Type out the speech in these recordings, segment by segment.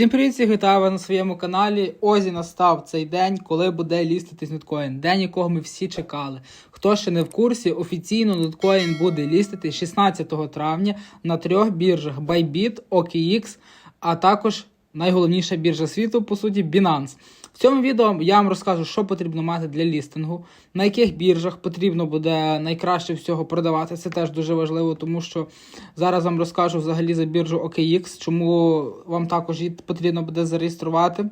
Всім привіт, всіх вітаю вас на своєму каналі. Озі настав цей день, коли буде ліститись ноткоін. День, якого ми всі чекали. Хто ще не в курсі, офіційно ноткоін буде лістити 16 травня на трьох біржах Bybit, OKX, а також найголовніша біржа світу, по суті, Binance. В цьому відео я вам розкажу, що потрібно мати для лістингу, на яких біржах потрібно буде найкраще всього продавати. Це теж дуже важливо, тому що зараз вам розкажу взагалі за біржу OKX, чому вам також її потрібно буде зареєструвати.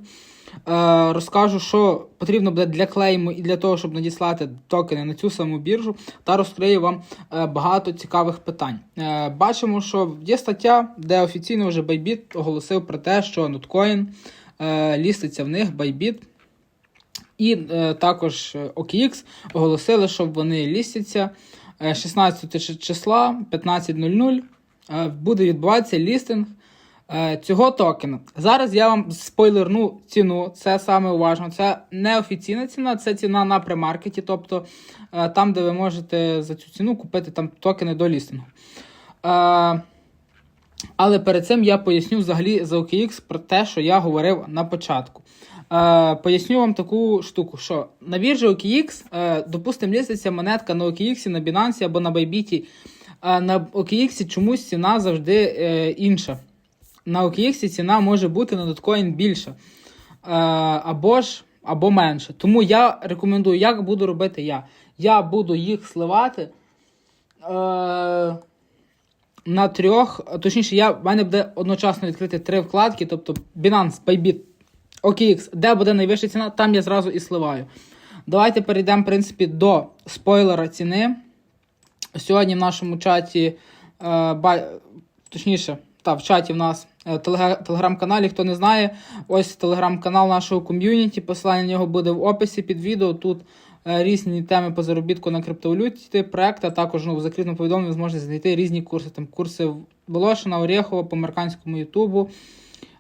Е, розкажу, що потрібно буде для клейму і для того, щоб надіслати токени на цю саму біржу, та розкрию вам е, багато цікавих питань. Е, бачимо, що є стаття, де офіційно вже Bybit оголосив про те, що е, ліститься в них Bybit. І також OKX оголосили, що вони лістяться е, 16 числа 15.00 е, буде відбуватися лістинг цього токена. Зараз я вам спойлерну ціну, це саме уважно. Це не офіційна ціна, це ціна на премаркеті, тобто е, там, де ви можете за цю ціну купити там токени до лістингу. Е, але перед цим я поясню взагалі за OKX про те, що я говорив на початку. Е, поясню вам таку штуку, що на біржі OKX, е, допустимо, ліститься монетка на OKX, на Binance або на Bybit. Е, на OKX чомусь ціна завжди е, інша. На OKX ціна може бути на доткоін більша. Е, або ж або менше. Тому я рекомендую, як буду робити я. Я буду їх сливати. Е, на трьох, точніше, я, в мене буде одночасно відкрити три вкладки, тобто Binance, Bybit, OKX, де буде найвища ціна, там я зразу і сливаю. Давайте перейдемо, в принципі, до спойлера ціни. Сьогодні в нашому чаті, е, точніше, та, в чаті в нас телеграм-каналі, хто не знає, ось телеграм-канал нашого ком'юніті, посилання на нього буде в описі під відео. Тут е, різні теми по заробітку на криптовалюті, проект, а також ну, в закритому повідомленні зможете знайти різні курси. Там курси Волошина, Орєхова по американському Ютубу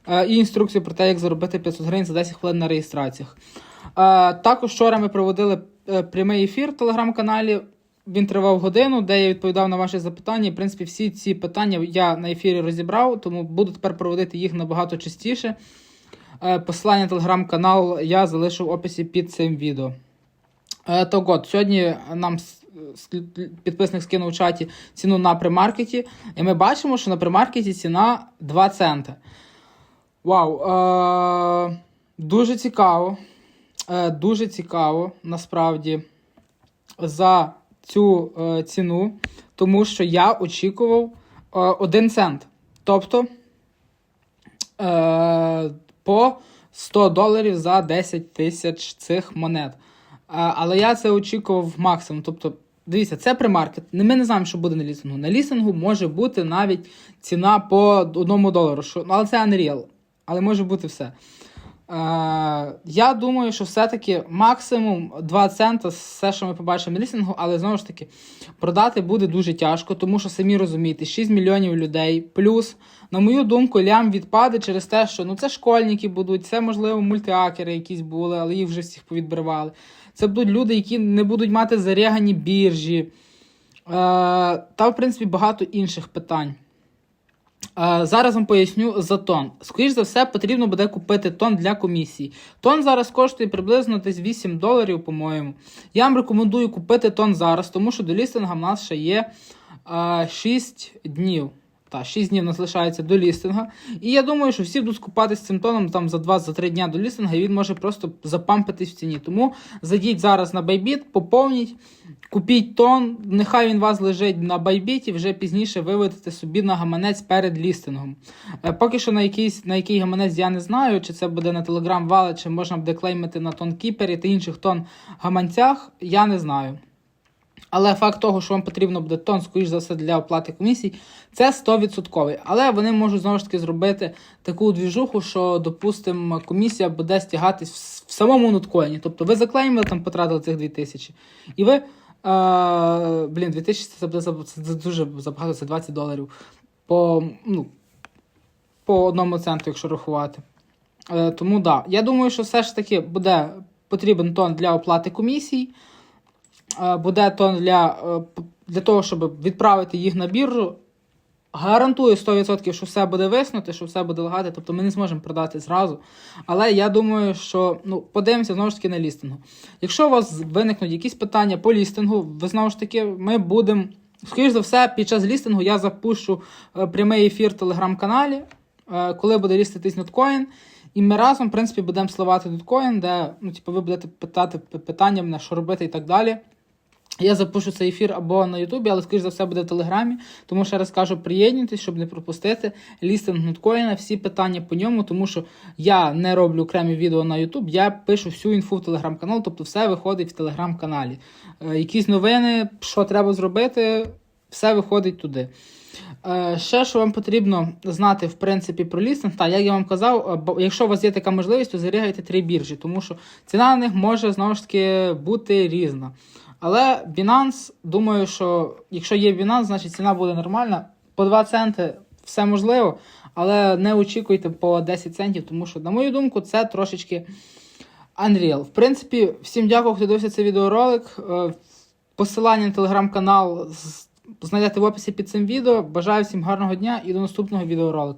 е, і інструкцію про те, як заробити 500 гривень за 10 хвилин на реєстраціях. Е, Також вчора ми проводили е, прямий ефір в телеграм-каналі. Він тривав годину, де я відповідав на ваші запитання. В принципі, всі ці питання я на ефірі розібрав, тому буду тепер проводити їх набагато частіше. Е, Посилання на телеграм-канал я залишу в описі під цим відео. Е, То от, сьогодні нам підписник скинув в чаті ціну на примаркеті, і ми бачимо, що на примаркеті ціна 2 цента. Вау! Е, дуже цікаво. Е, дуже цікаво, насправді, за цю е, ціну, тому що я очікував е, 1 цент. Тобто е, по 100 доларів за 10 тисяч цих монет. А, але я це очікував максимум. Тобто, дивіться, це примаркет. Ми не знаємо, що буде на лістингу. На лістингу може бути навіть ціна по 1 долару. Що, ну, але це Unreal. Але може бути все. Е, я думаю, що все-таки максимум 2 цента все, що ми побачимо на лістингу, але знову ж таки, продати буде дуже тяжко, тому що самі розумієте, 6 мільйонів людей. Плюс, на мою думку, лям відпаде через те, що ну це школьники будуть, це можливо мультиакери якісь були, але їх вже всіх повідбривали. Це будуть люди, які не будуть мати зарягані біржі. Е, та, в принципі, багато інших питань. Зараз вам поясню за тон. Скоріше за все, потрібно буде купити тон для комісії. Тон зараз коштує приблизно десь 8 доларів, по-моєму. Я вам рекомендую купити тон зараз, тому що до лістинга в нас ще є е, 6 днів. Та, 6 днів нас лишається до лістинга. І я думаю, що всі будуть скупатися цим тоном там за 2-3 дня до лістинга, і він може просто запампитись в ціні. Тому зайдіть зараз на Bybit, поповніть, купіть тон, нехай він вас лежить на Bybit і вже пізніше виведете собі на гаманець перед лістингом. Е, Поки що на, якийсь, на який гаманець я не знаю, чи це буде на Telegram Wallet, чи можна буде клеймити на тонкіпері та інших тон гаманцях, я не знаю. Але факт того, що вам потрібно буде тон, скоріш за все, для оплати комісій, це 100%. Але вони можуть знову ж таки зробити таку двіжуху, що, допустимо, комісія буде стягатись в, самому ноткоїні. Тобто ви заклеймили, там потратили цих 2000. І ви. Е, блін, 2000 це, буде це, це дуже забагато, це 20 доларів. По, ну, по одному центу, якщо рахувати. Е, тому да. Я думаю, що все ж таки буде потрібен тон для оплати комісій. Е, буде тон для, е, для того, щоб відправити їх на біржу. гарантую 100%, що все буде виснути, що все буде лагати, тобто ми не зможемо продати зразу. Але я думаю, що ну, подивимося знову ж таки на лістингу. Якщо у вас виникнуть якісь питання по лістингу, ви знову ж таки, ми будемо. Скоріше за все, під час лістингу я запущу е, прямий ефір в телеграм-каналі, коли буде ліститись ноткоін. І ми разом, в принципі, будемо сливати ноткоін, де ну, типу, ви будете питати питання мене, що робити і так далі. Я запишу цей ефір або на Ютубі, але скоріш за все буде в Телеграмі. Тому ще раз кажу, приєднуйтесь, щоб не пропустити лістинг ноткоїна, всі питання по ньому, тому що я не роблю окремі відео на Ютуб, я пишу всю інфу в телеграм-канал, тобто все виходить в телеграм-каналі. Е, якісь новини, що треба зробити, все виходить туди. Е, ще що вам потрібно знати в принципі про лістинг, та як я вам казав, е, якщо у вас є така можливість, то зарігайте три біржі, тому що ціна на них може знову ж таки бути різна. Але Binance, думаю, що якщо є Binance, значить ціна буде нормальна. По 2 центи все можливо, але не очікуйте по 10 центів, тому що, на мою думку, це трошечки Unreal. В принципі, всім дякую, хто дивився цей відеоролик. Е, Посилання на телеграм-канал знайдете в описі під цим відео. Бажаю всім гарного дня і до наступного відеоролика.